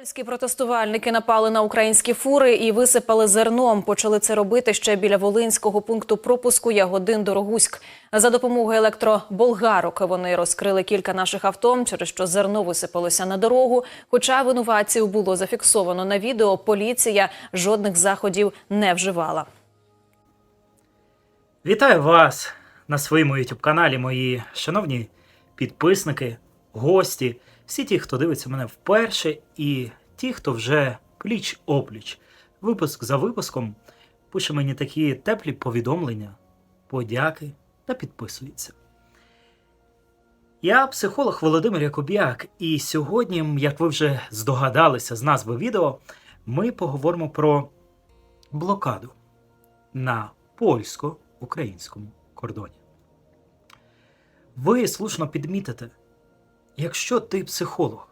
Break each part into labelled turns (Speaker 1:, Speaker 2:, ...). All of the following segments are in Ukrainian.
Speaker 1: Польські протестувальники напали на українські фури і висипали зерном. Почали це робити ще біля волинського пункту пропуску Ягодин Дорогуськ. За допомогою електроболгарок вони розкрили кілька наших авто, через що зерно висипалося на дорогу. Хоча винуватців було зафіксовано на відео, поліція жодних заходів не вживала.
Speaker 2: Вітаю вас на своєму youtube каналі, мої шановні підписники, гості, всі ті, хто дивиться мене вперше, і ті, хто вже пліч опліч, випуск за випуском, пише мені такі теплі повідомлення, подяки та підписується. Я психолог Володимир Якуб'як, і сьогодні, як ви вже здогадалися з назви відео, ми поговоримо про блокаду на польсько-українському кордоні. Ви слушно підмітите, якщо ти психолог,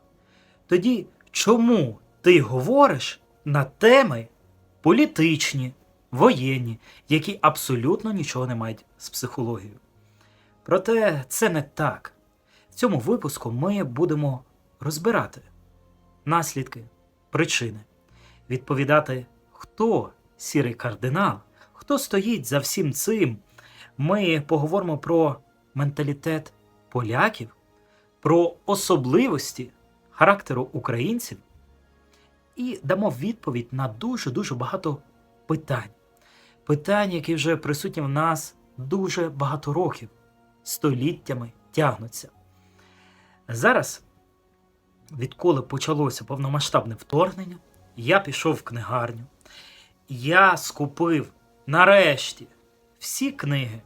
Speaker 2: тоді чому ти говориш на теми політичні, воєнні, які абсолютно нічого не мають з психологією? Проте це не так. В цьому випуску ми будемо розбирати наслідки, причини, відповідати, хто сірий кардинал, хто стоїть за всім цим. Ми поговоримо про менталітет поляків, про особливості характеру українців і дамо відповідь на дуже-дуже багато питань. Питань, які вже присутні в нас дуже багато років, століттями тягнуться. Зараз, відколи почалося повномасштабне вторгнення, я пішов в книгарню. Я скупив нарешті всі книги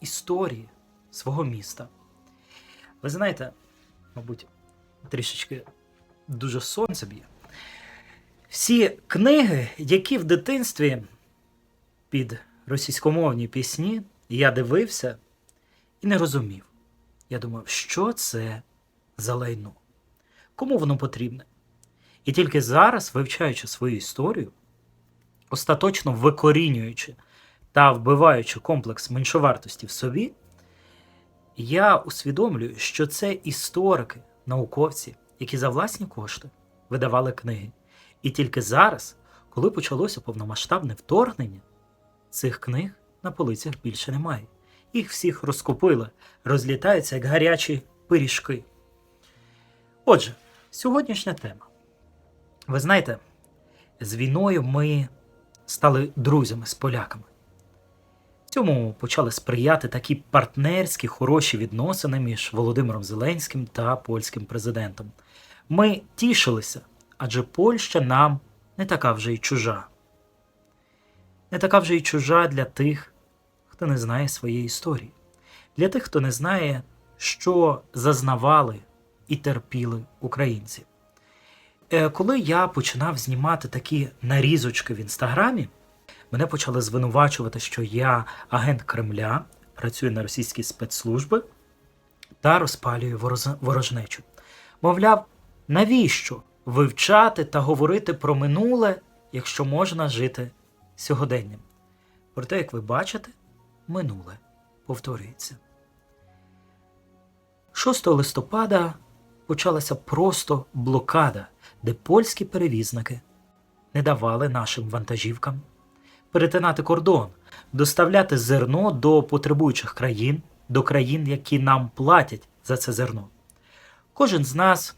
Speaker 2: історії свого міста. Ви знаєте, мабуть, трішечки дуже сонце б'є. Всі книги, які в дитинстві під російськомовні пісні я дивився і не розумів. Я думав, що це за лайно? Кому воно потрібне? І тільки зараз, вивчаючи свою історію, остаточно викорінюючи та вбиваючи комплекс меншовартості в собі, я усвідомлюю, що це історики, науковці, які за власні кошти видавали книги. І тільки зараз, коли почалося повномасштабне вторгнення, цих книг на полицях більше немає. Їх всіх розкупили, розлітаються як гарячі пиріжки. Отже, сьогоднішня тема. Ви знаєте, з війною ми стали друзями з поляками. Цьому почали сприяти такі партнерські хороші відносини між Володимиром Зеленським та польським президентом. Ми тішилися, адже Польща нам не така вже й чужа. Не така вже й чужа для тих, хто не знає своєї історії, для тих, хто не знає, що зазнавали і терпіли українці. Е, Коли я починав знімати такі нарізочки в інстаграмі, мене почали звинувачувати, що я агент Кремля, працюю на російські спецслужби та розпалюю ворожнечу. Мовляв, навіщо вивчати та говорити про минуле, якщо можна жити сьогоденням? Проте, як ви бачите, минуле повторюється. 6 листопада почалася просто блокада, де польські перевізники не давали нашим вантажівкам перетинати кордон, доставляти зерно до потребуючих країн, до країн, які нам платять за це зерно. Кожен з нас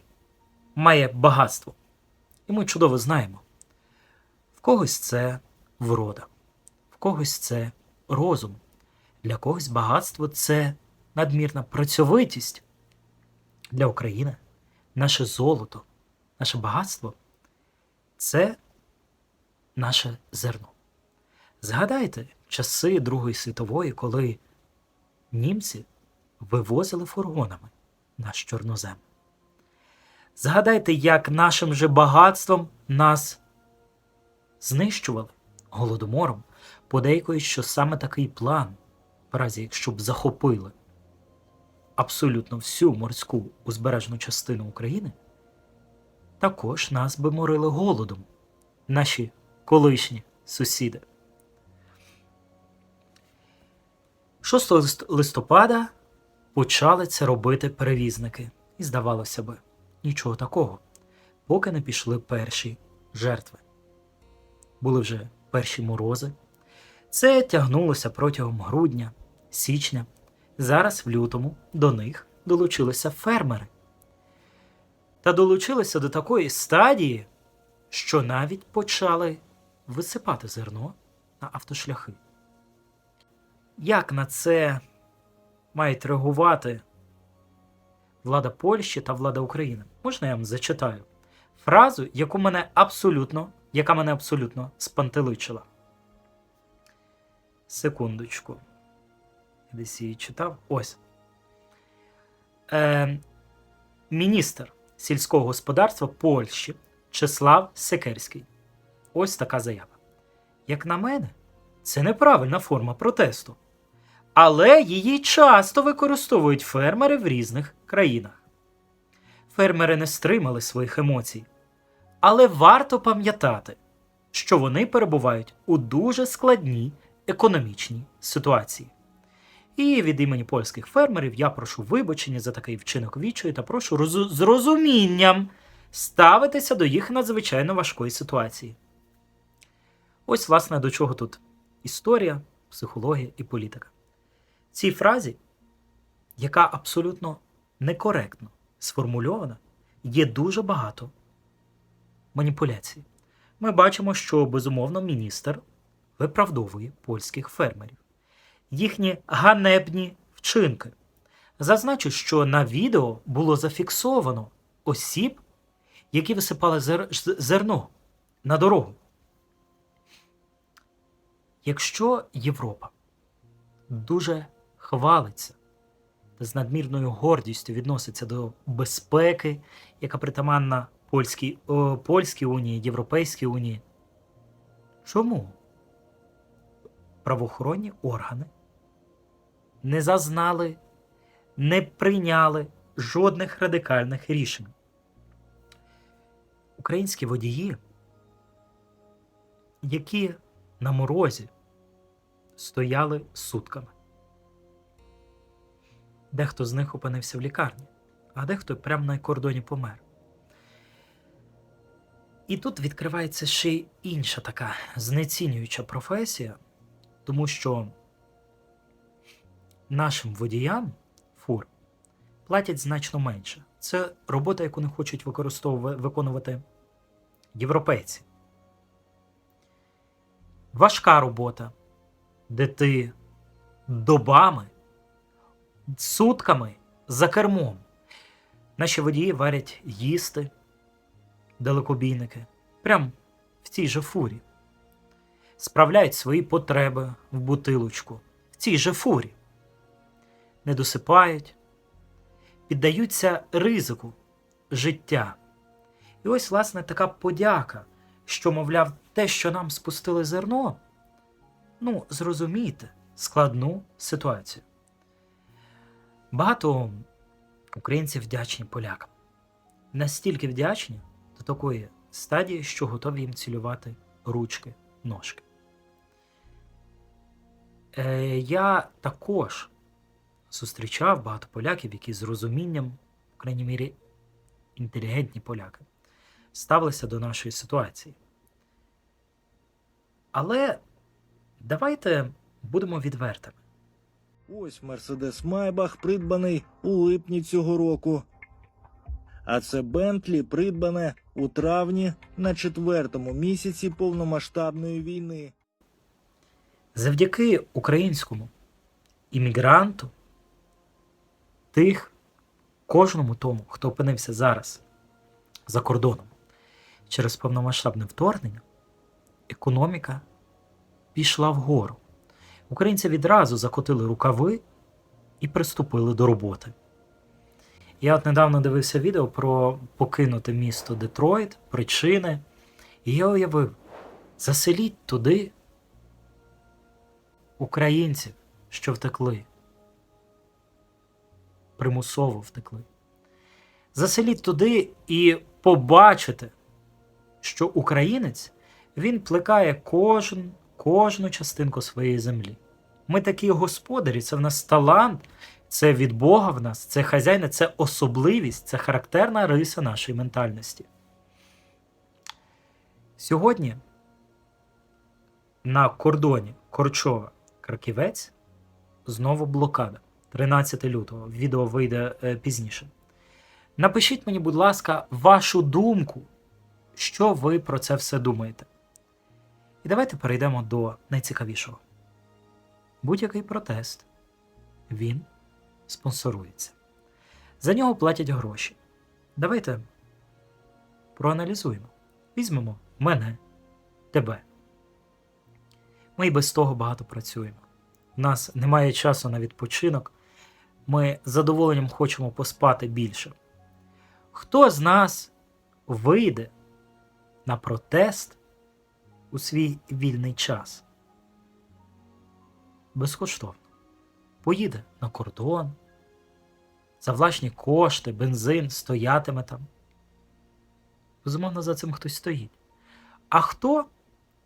Speaker 2: має багатство, і ми чудово знаємо. В когось це врода, в когось це розум, для когось багатство це надмірна працьовитість. Для України наше золото, наше багатство це наше зерно. Згадайте часи Другої світової, коли німці вивозили фургонами наш чорнозем. Згадайте, як нашим же багатством нас знищували голодомором, подейкують, що саме такий план, в разі якщо б захопили абсолютно всю морську узбережну частину України, також нас би морили голодом, наші колишні сусіди. 6 листопада почали це робити перевізники. І здавалося би, нічого такого. поки не пішли перші жертви. Були вже перші морози. Це тягнулося протягом грудня, січня. Зараз в лютому до них долучилися фермери. Та долучилися до такої стадії, що навіть почали висипати зерно на автошляхи. Як на це мають реагувати влада Польщі та влада України? Можна я вам зачитаю фразу, яку мене абсолютно, яка мене абсолютно спантеличила. Секундочку. Десь її читав. Ось. Е, міністр сільського господарства Польщі Чеслав Секерський. Ось така заява. Як на мене, це неправильна форма протесту. Але її часто використовують фермери в різних країнах. Фермери не стримали своїх емоцій. Але варто пам'ятати, що вони перебувають у дуже складній економічній ситуації. І від імені польських фермерів я прошу вибачення за такий вчинок вічої та прошу з розумінням ставитися до їх надзвичайно важкої ситуації. Ось, власне, до чого тут історія, психологія і політика. Цій фразі, яка абсолютно некоректно сформульована, є дуже багато маніпуляцій. Ми бачимо, що безумовно міністр виправдовує польських фермерів, їхні ганебні вчинки. Зазначу, що на відео було зафіксовано осіб, які висипали зер- зерно на дорогу. Якщо Європа дуже хвалиться та з надмірною гордістю відноситься до безпеки, яка притаманна Польській, о, Польській унії, Європейській унії, чому правоохоронні органи не зазнали, не прийняли жодних радикальних рішень? Українські водії, які на морозі стояли сутками. Дехто з них опинився в лікарні, а дехто прямо на кордоні помер. І тут відкривається ще й інша така знецінююча професія, тому що нашим водіям фур платять значно менше. Це робота, яку не хочуть використовувати, виконувати європейці. Важка робота, де ти добами, сутками за кермом. Наші водії варять їсти, далекобійники, прямо в цій же фурі. Справляють свої потреби в бутилочку, в цій же фурі. Не досипають, піддаються ризику життя. І ось, власне, така подяка, що, мовляв, те, що нам спустили зерно, ну, зрозумійте складну ситуацію. Багато українців вдячні полякам. Настільки вдячні до такої стадії, що готові їм цілювати ручки, ножки. Е, я також зустрічав багато поляків, які з розумінням, в крайній мірі, інтелігентні поляки, ставилися до нашої ситуації. Але давайте будемо відвертими.
Speaker 3: Ось Мерседес Майбах, придбаний у липні цього року. А це Бентлі, придбане у травні на четвертому місяці повномасштабної війни.
Speaker 2: Завдяки українському іммігранту, тих, кожному тому, хто опинився зараз за кордоном через повномасштабне вторгнення, економіка пішла вгору. Українці відразу закотили рукави і приступили до роботи. Я от недавно дивився відео про покинуте місто Детройт, причини, і я уявив, заселіть туди українців, що втекли. Примусово втекли. Заселіть туди і побачите, що українець він плекає кожен, кожну частинку своєї землі. Ми такі господарі, це в нас талант, це від Бога в нас, це хазяїна, це особливість, це характерна риса нашої ментальності. Сьогодні на кордоні Корчова Краківець знову блокада. 13 лютого. Відео вийде е, пізніше. Напишіть мені, будь ласка, вашу думку, що ви про це все думаєте. І давайте перейдемо до найцікавішого. Будь-який протест він спонсорується. За нього платять гроші. Давайте проаналізуємо. Візьмемо мене, тебе. Ми і без того багато працюємо. У нас немає часу на відпочинок. Ми з задоволенням хочемо поспати більше. Хто з нас вийде на протест у свій вільний час? Безкоштовно. Поїде на кордон, за власні кошти, бензин стоятиме там. Безумовно, за цим хтось стоїть. А хто?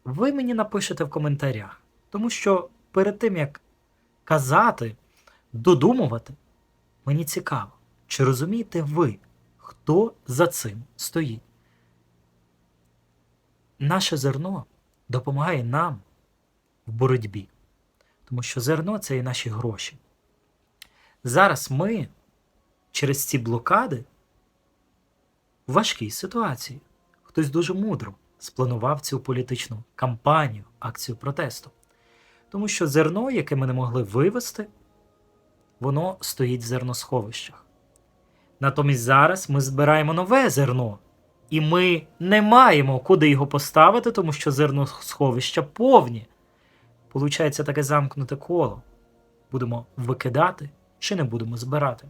Speaker 2: Ви мені напишете в коментарях. Тому що перед тим, як казати, додумувати, мені цікаво, чи розумієте ви, хто за цим стоїть? Наше зерно допомагає нам в боротьбі, тому що зерно це і наші гроші. Зараз ми через ці блокади в важкій ситуації. Хтось дуже мудро спланував цю політичну кампанію, акцію протесту. Тому що зерно, яке ми не могли вивести, воно стоїть в зерносховищах. Натомість зараз ми збираємо нове зерно, і ми не маємо куди його поставити, тому що зерносховища повні. Получається таке замкнуте коло. Будемо викидати чи не будемо збирати.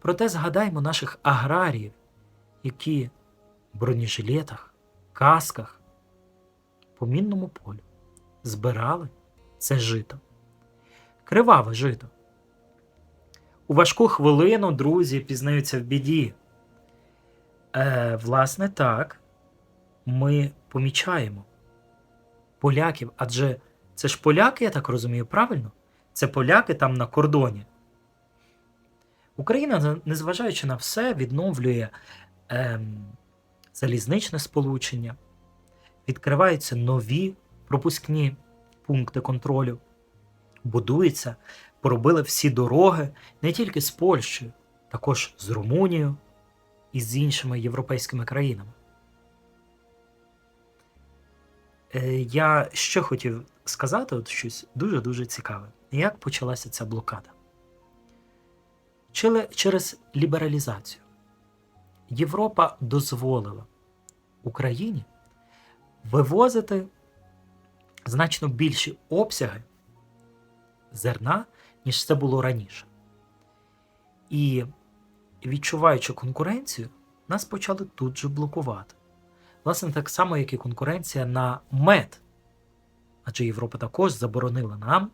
Speaker 2: Проте згадаймо наших аграріїв, які в бронежилетах, касках по мінному полю збирали це жито. Криваве жито. У важку хвилину друзі пізнаються в біді. Е, власне, так, ми помічаємо поляків, адже це ж поляки, я так розумію, правильно? Це поляки там на кордоні. Україна, незважаючи на все, відновлює ем, залізничне сполучення, відкриваються нові пропускні пункти контролю, будуються, поробили всі дороги не тільки з Польщею, також з Румунією і з іншими європейськими країнами. Е, я ще хотів сказати от щось дуже-дуже цікаве. Як почалася ця блокада? Через лібералізацію. Європа дозволила Україні вивозити значно більші обсяги зерна, ніж це було раніше. І відчуваючи конкуренцію, нас почали тут же блокувати. Власне, так само, як і конкуренція на мед. Адже Європа також заборонила нам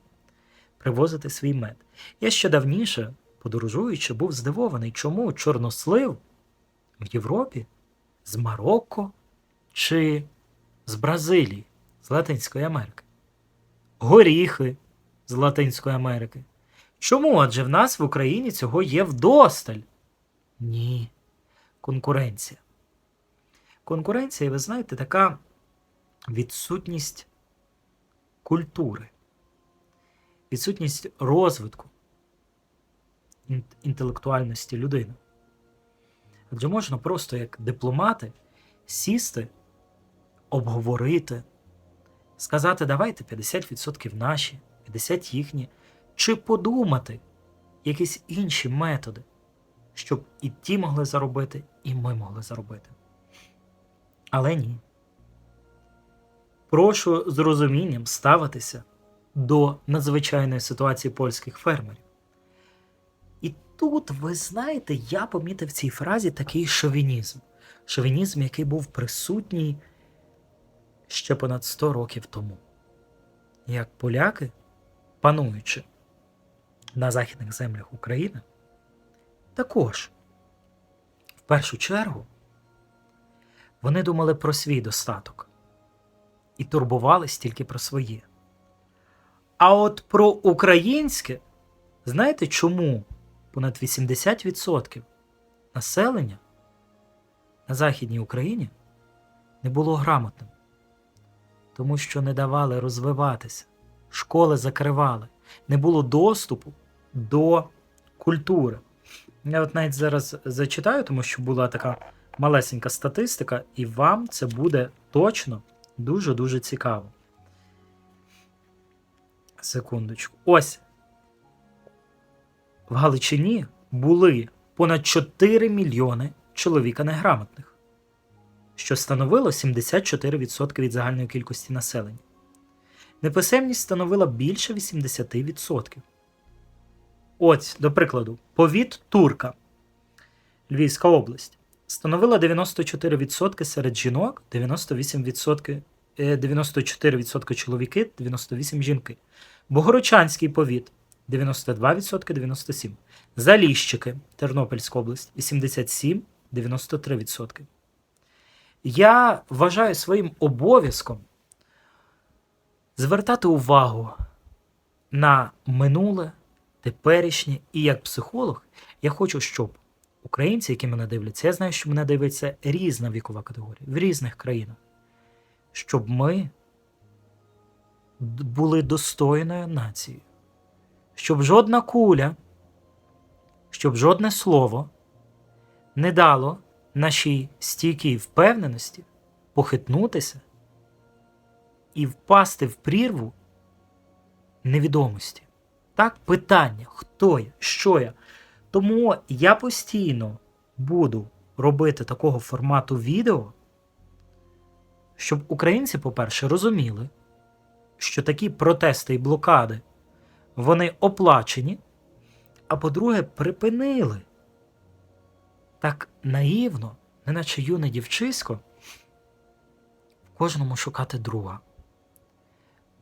Speaker 2: привозити свій мед. Я ще давніше, подорожуючи, був здивований, чому чорнослив в Європі з Марокко чи з Бразилії, з Латинської Америки. Горіхи з Латинської Америки. Чому? Адже в нас в Україні цього є вдосталь. Ні. Конкуренція. Конкуренція, ви знаєте, така відсутність культури, відсутність розвитку інтелектуальності людини. Адже можна просто як дипломати сісти, обговорити, сказати, давайте 50% наші, 50% їхні, чи подумати якісь інші методи, щоб і ті могли заробити, і ми могли заробити. Але ні. Прошу з розумінням ставитися до надзвичайної ситуації польських фермерів. І тут, ви знаєте, я помітив в цій фразі такий шовінізм. Шовінізм, який був присутній ще понад 100 років тому. Як поляки, пануючи на західних землях України, також в першу чергу вони думали про свій достаток і турбувались тільки про своє. А от про українське, знаєте чому понад 80% населення на Західній Україні не було грамотним? Тому що не давали розвиватися. Школи закривали, не було доступу до культури. Я от навіть зараз зачитаю, тому що була така малесенька статистика, і вам це буде точно дуже-дуже цікаво. Секундочку. Ось. В Галичині були понад 4 мільйони чоловіка неграмотних, що становило 74% від загальної кількості населення. Неписемність становила більше 80%. Ось, до прикладу, повіт Турка, Львівська область, становила 94% серед жінок, 98%, е, 94% чоловіки, 98% жінки. Богородчанський повіт 92%, 97%. Заліщики, Тернопільська область, 87, 93%. Я вважаю своїм обов'язком звертати увагу на минуле, теперішнє, і як психолог, я хочу, щоб українці, які мене дивляться, я знаю, що мене дивиться різна вікова категорія в різних країнах, щоб ми були достойною нацією, щоб жодна куля, щоб жодне слово не дало нашій стійкій впевненості похитнутися і впасти в прірву невідомості. Так, питання, хто я, що я. Тому я постійно буду робити такого формату відео, щоб українці, по-перше, розуміли, що такі протести і блокади вони оплачені, а по-друге, припинили. Так наївно, неначе юне дівчисько, в кожному шукати друга,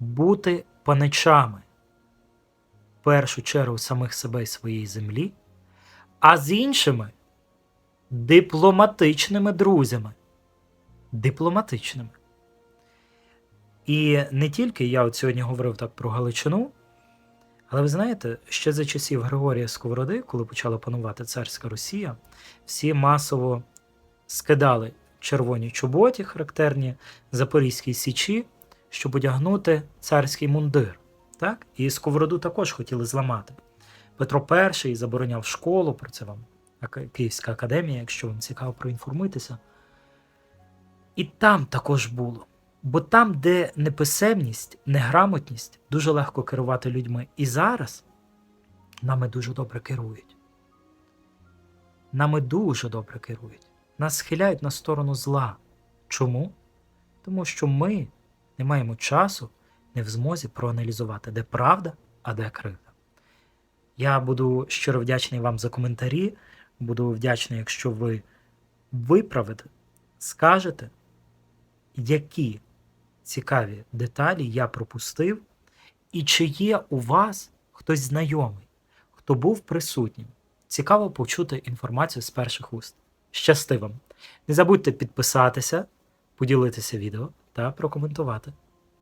Speaker 2: бути паничами першу чергу самих себе і своєї землі, а з іншими дипломатичними друзями. Дипломатичними. І не тільки я от сьогодні говорив так про Галичину, але ви знаєте, ще за часів Григорія Сковороди, коли почала панувати царська Росія, всі масово скидали червоні чоботі, характерні Запорізькій Січі, щоб одягнути царський мундир. Так? І Сковороду також хотіли зламати. Петро І забороняв школу, про це вам Київська академія, якщо вам цікаво, проінформуйтеся. І там також було. Бо там, де неписемність, неграмотність, дуже легко керувати людьми. І зараз нами дуже добре керують. Нами дуже добре керують. Нас схиляють на сторону зла. Чому? Тому що ми не маємо часу, не в змозі проаналізувати, де правда, а де кривда. Я буду щиро вдячний вам за коментарі. Буду вдячний, якщо ви виправите, скажете, які цікаві деталі я пропустив, і чи є у вас хтось знайомий, хто був присутнім. Цікаво почути інформацію з перших уст. Щасти вам! Не забудьте підписатися, поділитися відео та прокоментувати.